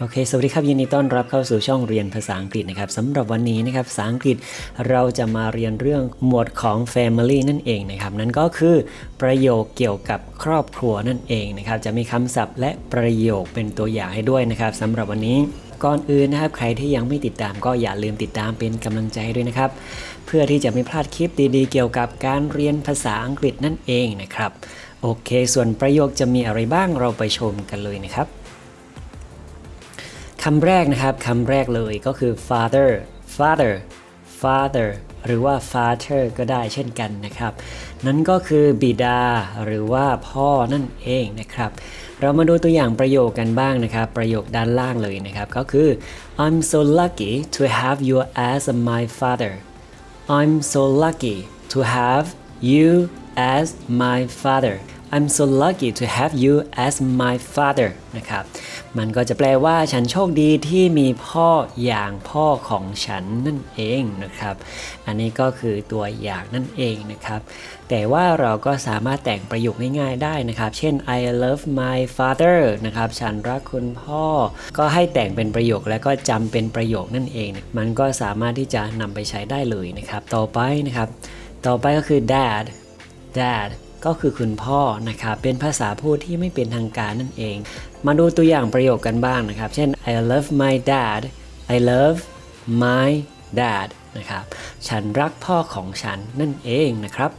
โอเค สวัสดีครับ ยินดีต้อนรับเข้าสู่ช่องเรียนภาษาอังกฤษนะครับสำหรับวันนี้นะครับภาษาอังกฤษเราจะมาเรียนเรื่องหมวดของ family นั่นเองนะครับ นั่นก็คือประโยคเกี่ยวกับครอบครัวนั่นเองนะครับ จะมีคำศัพท์และประโยคเป็นตัวอย่างให้ด้วยนะครับสำหรับวันนี้ ก่อนอื่นนะครับ ใครที่ยังไม่ติดตามก็อย่าลืมติดตามเป็นกำลังใจให้ด้วยนะครับ เพื่อที่จะไม่พลาดคลิปดีๆ เกี่ยวกับการเรียนภาษาอังกฤษนั่นเองนะครับ โอเค ส่วนประโยคจะมีอะไรบ้างเราไปชมกันเลยนะครับคำแรกนะครับคำแรกเลยก็คือ father father father หรือว่า father ก็ได้เช่นกันนะครับ นั่นก็คือบิดาหรือว่าพ่อนั่นเองนะครับ เรามาดูตัวอย่างประโยคกันบ้างนะครับ ประโยคด้านล่างเลยนะครับก็คือ I'm so lucky to have you as my father I'm so lucky to have you as my father I'm so lucky to have you as my father นะครับ มันก็จะแปลว่าฉันโชคดีที่มีพ่ออย่างพ่อของฉันนั่นเองนะครับ อันนี้ก็คือตัวอย่างนั่นเองนะครับ แต่ว่าเราก็สามารถแต่งประโยคง่ายๆได้นะครับ เช่น I love my father นะครับ ฉันรักคุณพ่อ ก็ให้แต่งเป็นประโยคแล้วก็จำเป็นประโยคนั่นเอง มันก็สามารถที่จะนำไปใช้ได้เลยนะครับ ต่อไปนะครับ ต่อไปก็คือ dad dad ก็คือคุณพ่อนะครับเป็นภาษาพูดที่ไม่เป็นทางการนั่นเอง มาดูตัวอย่างประโยคกันบ้างนะครับ เช่น I love my dad I love my dad นะครับฉันรักพ่อของฉันนั่นเองนะครับ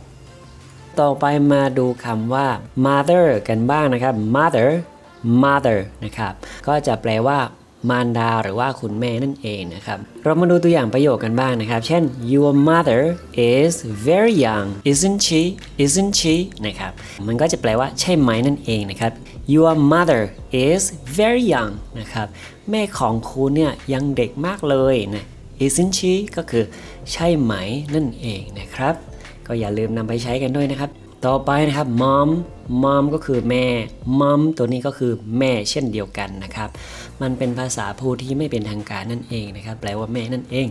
ต่อไปมาดูคำว่า mother กันบ้างนะครับ mother mother นะครับ ก็จะแปลว่า มารดาหรือว่าคุณแม่นั่นเองนะครับ เรามาดูตัวอย่างประโยคกันบ้างนะครับ เช่น your mother is very young isn't she isn't she นะครับ มันก็จะแปลว่าใช่ไหมนั่นเองนะครับ your mother is very young นะครับ แม่ของคุณเนี่ยยังเด็กมากเลยนะ isn't she ก็คือใช่ไหมนั่นเองนะครับ ก็อย่าลืมนำไปใช้กันด้วยนะครับ ต่อไปนะครับ mom mom ก็คือแม่ mom ตัวนี้ก็คือแม่เช่นเดียวกันนะครับ มันเป็นภาษาพูดที่ไม่เป็นทางการนั่นเองนะครับ แปลว่าแม่นั่นเอง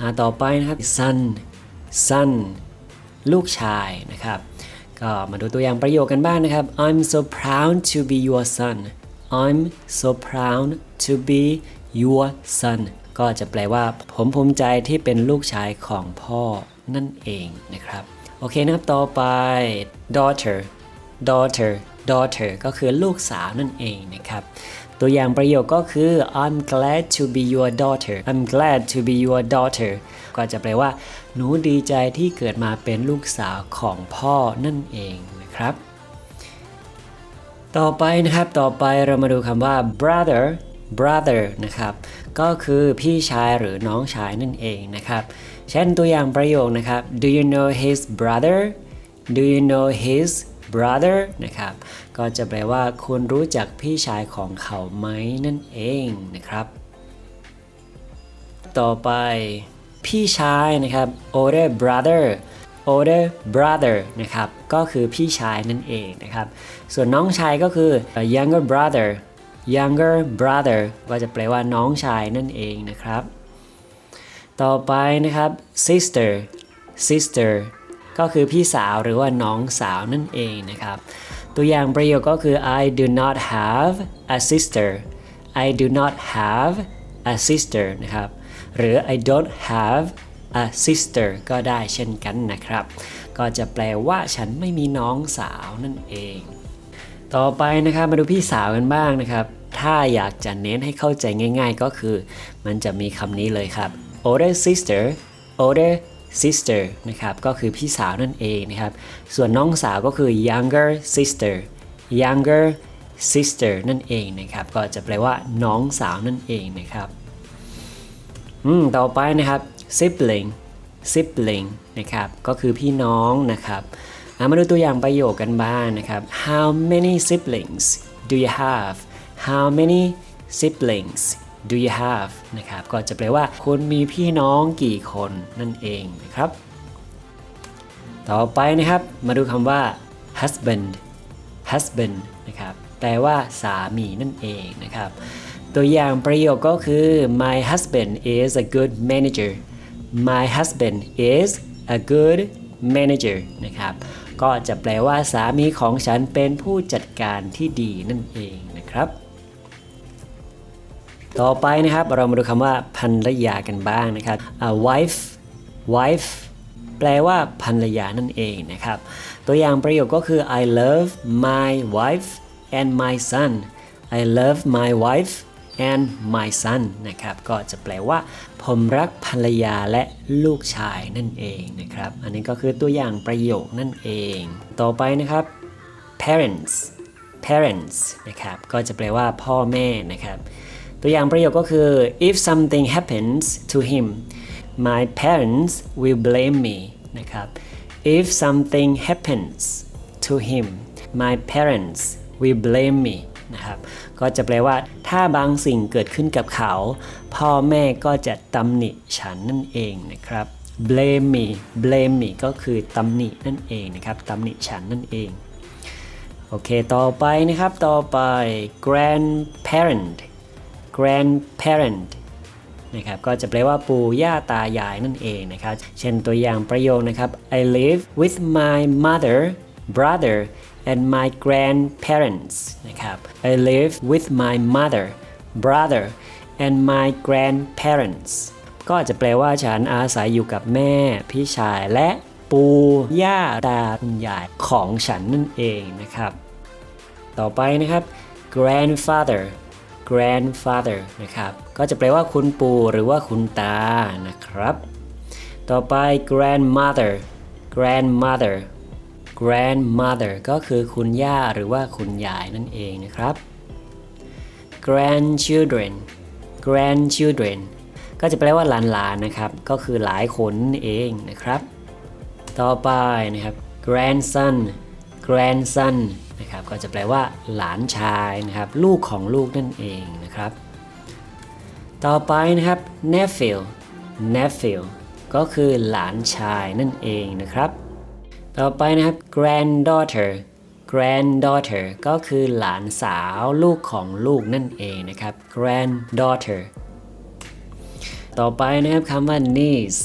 อต่อไปนะครับ son son ลูกชายนะครับ ก็มาดูตัวอย่างประโยคกันบ้างนะครับ I'm so proud to be your son I'm so proud to be your son ก็จะแปลว่าผมภูมิใจที่เป็นลูกชายของพ่อนั่นเองนะครับ โอเคนะครับ ต่อไป daughter daughter daughter ก็คือลูกสาวนั่นเองนะครับ ตัวอย่างประโยคก็คือ I'm glad to be your daughter I'm glad to be your daughter ก็จะแปลว่า หนูดีใจที่เกิดมาเป็นลูกสาวของพ่อนั่นเองนะครับ ต่อไปนะครับ ต่อไปเรามาดูคำว่า brother brother นะครับ ก็คือพี่ชายหรือน้องชายนั่นเองนะครับ เช่นตัวอย่างประโยคนะครับ Do you know his brother Do you know his brother นะครับ ก็จะแปลว่าคุณรู้จักพี่ชายของเขาไหมนั่นเองนะครับ ต่อไปพี่ชายนะครับ older brother older brother นะครับ ก็คือพี่ชายนั่นเองนะครับ ส่วนน้องชายก็คือ younger brother younger brother ก็จะแปลว่าน้องชายนั่นเองนะครับ ต่อไปนะครับ sister sister ก็คือพี่สาวหรือว่าน้องสาวนั่นเองนะครับ ตัวอย่างประโยคก็คือ I do not have a sister I do not have a sister นะครับ หรือ I don't have a sister ก็ได้เช่นกันนะครับ ก็จะแปลว่าฉันไม่มีน้องสาวนั่นเอง ต่อไปนะครับมาดูพี่สาวกันบ้างนะครับ ถ้าอยากจะเน้นให้เข้าใจง่าย ๆ ก็คือ มันจะมีคำนี้เลยครับ older sister older sister นะครับก็คือพี่สาวนั่นเองนะครับ ส่วนน้องสาวก็คือ younger sister younger sister นั่นเองนะครับ ก็จะแปลว่าน้องสาวนั่นเองนะครับอืมต่อไปนะครับ sibling sibling นะครับ ก็คือพี่น้องนะครับมาดูตัวอย่างประโยคกันบ้างนะครับ how many siblings do you have how many siblings do you have นะครับ ก็จะแปลว่าคุณมีพี่น้องกี่คนนั่นเองนะครับ ต่อไปนะครับ มาดูคำว่า husband husband นะครับ แปลว่าสามีนั่นเองนะครับ ตัวอย่างประโยคก็คือ my husband is a good manager my husband is a good manager นะครับ ก็จะแปลว่าสามีของฉันเป็นผู้จัดการที่ดีนั่นเองนะครับ ต่อไปนะครับเรามาดูคำว่าภรรยากันบ้างนะครับ wife wife แปลว่าภรรยานั่นเองนะครับ ตัวอย่างประโยคก็คือ I love my wife and my son I love my wife and my son นะครับ ก็จะแปลว่า ผมรักภรรยาและลูกชายนั่นเองนะครับ อันนี้ก็คือตัวอย่างประโยคนั่นเอง ต่อไปนะครับ parents parents นะครับ ก็จะแปลว่าพ่อแม่นะครับ ตัวอย่างประโยคก็คือ if something happens to him my parents will blame me นะครับ if something happens to him my parents will blame me นะครับ ก็จะแปลว่าถ้าบางสิ่งเกิดขึ้นกับเขา พ่อแม่ก็จะตำหนิฉันนั่นเองนะครับ blame me blame me ก็คือตำหนินั่นเองนะครับตำหนิฉันนั่นเอง โอเค ต่อไปนะครับ ต่อไป grandparent grandparent นะครับก็จะแปลว่าปู่ย่าตายายนั่นเองนะครับ เช่นตัวอย่างประโยคนะครับ I live with my mother brother and my grandparents นะครับ I live with my mother brother and my grandparents ก็จะแปลว่าฉันอาศัยอยู่กับแม่ พี่ชายและปู่ย่าตาคุณยายของฉันนั่นเองนะครับ ต่อไปนะครับ grandfather grandfather นะครับ ก็จะแปลว่าคุณปู่หรือว่าคุณตานะครับ ต่อไป grandmother grandmother grandmother ก็คือคุณย่าหรือว่าคุณยายนั่นเองนะครับ grandchildren grandchildren ก็จะแปลว่าหลานๆนะครับ ก็คือหลายคนนั่นเองนะครับ ต่อไปนะครับ grandson grandson นะครับก็จะแปลว่าหลานชายนะครับลูกของลูกนั่นเองนะครับ ต่อไปนะครับ nephew nephew ก็คือหลานชายนั่นเองนะครับ ต่อไปนะครับ granddaughter granddaughter ก็คือหลานสาวลูกของลูกนั่นเองนะครับ granddaughter ต่อไปนะครับคำว่า niece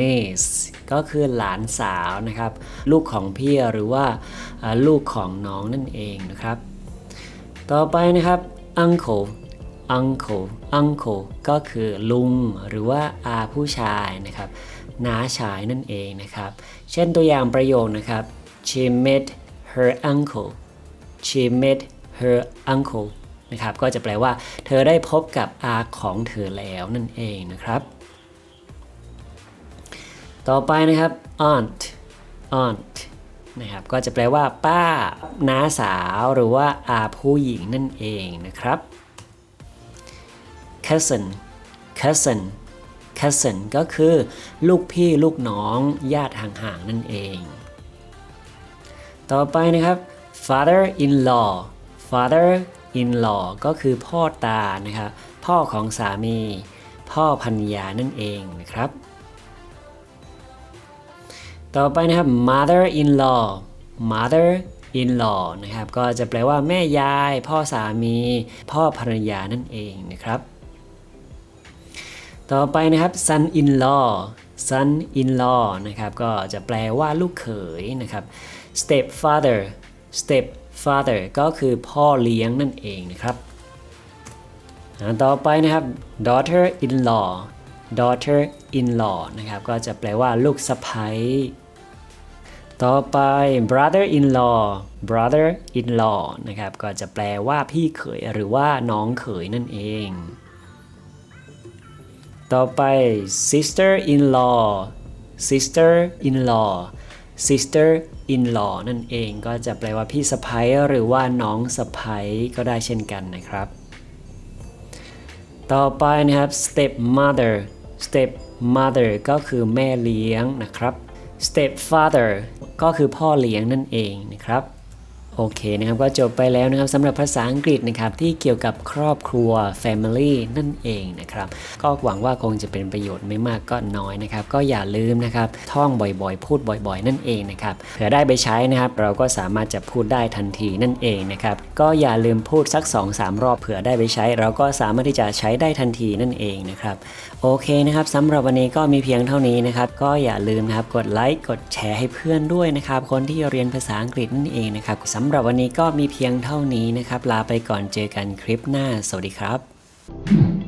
niece ก็คือหลานสาวนะครับ ลูกของพี่หรือว่าอ่าลูกของน้องนั่นเองนะครับ ต่อไปนะครับ uncle uncle uncle ก็คือลุงหรือว่าอาผู้ชายนะครับน้าชายนั่นเองนะครับ เช่นตัวอย่างประโยคนะครับ she met her uncle she met her uncle นะครับ ก็จะแปลว่า เธอได้พบกับอาของเธอแล้วนั่นเองนะครับ ต่อไปนะครับ aunt aunt นะครับก็จะแปลว่า ป้าน้าสาวหรือว่าอาผู้หญิงนั่นเองนะครับ cousin cousin cousin ก็คือลูกพี่ลูกน้องญาติห่างๆนั่นเอง ต่อไปนะครับ father in law father in law ก็คือพ่อตานะครับ พ่อของสามี พ่อพันยานั่นเองนะครับ ต่อไปนะครับ mother in law mother in law นะครับ ก็จะแปลว่าแม่ยาย พ่อสามี พ่อภรรยานั่นเองนะครับ ต่อไปนะครับ son in law son in law นะครับ ก็จะแปลว่าลูกเขยนะครับ step father step father ก็คือพ่อเลี้ยงนั่นเองนะครับ ต่อไปนะครับ daughter in law daughter in law นะครับ ก็จะแปลว่าลูกสะใภ้ ต่อไป brother in law brother in law นะครับ ก็จะแปลว่าพี่เขยหรือว่าน้องเขยนั่นเอง ต่อไป sister in law sister in law sister in law นั่นเองก็จะแปลว่าพี่สะใภ้หรือว่าน้องสะใภ้ก็ได้เช่นกันนะครับ ต่อไปนะครับ step mother step mother ก็คือแม่เลี้ยงนะครับ step father ก็คือพ่อเลี้ยงนั่นเองนะครับ โอเคนะครับก็จบไปแล้วนะครับสำหรับภาษาอังกฤษนะครับที่เกี่ยวกับครอบครัว family นั่นเองนะครับก็หวังว่าคงจะเป็นประโยชน์ไม่มากก็น้อยนะครับก็อย่าลืมนะครับท่องบ่อยๆ พูดบ่อยๆ นั่นเองนะครับเผื่อได้ไปใช้นะครับเราก็สามารถจะพูดได้ทันทีนั่นเองนะครับก็อย่าลืมพูดสัก 2-3 รอบเผื่อได้ไปใช้ เราก็สามารถที่จะใช้ได้ทันทีนั่นเองนะครับโอเคนะครับสำหรับวันนี้ก็มีเพียงเท่านี้นะครับก็อย่าลืมนะครับกดไลค์กดแชร์ให้เพื่อนด้วยนะครับคนที่เรียนภาษาอังกฤษนั่นเองนะครับำหรับวันนี้ก็มีเพียงเท่านี้นะครับ ลาไปก่อนเจอกันคลิปหน้า สวัสดีครับ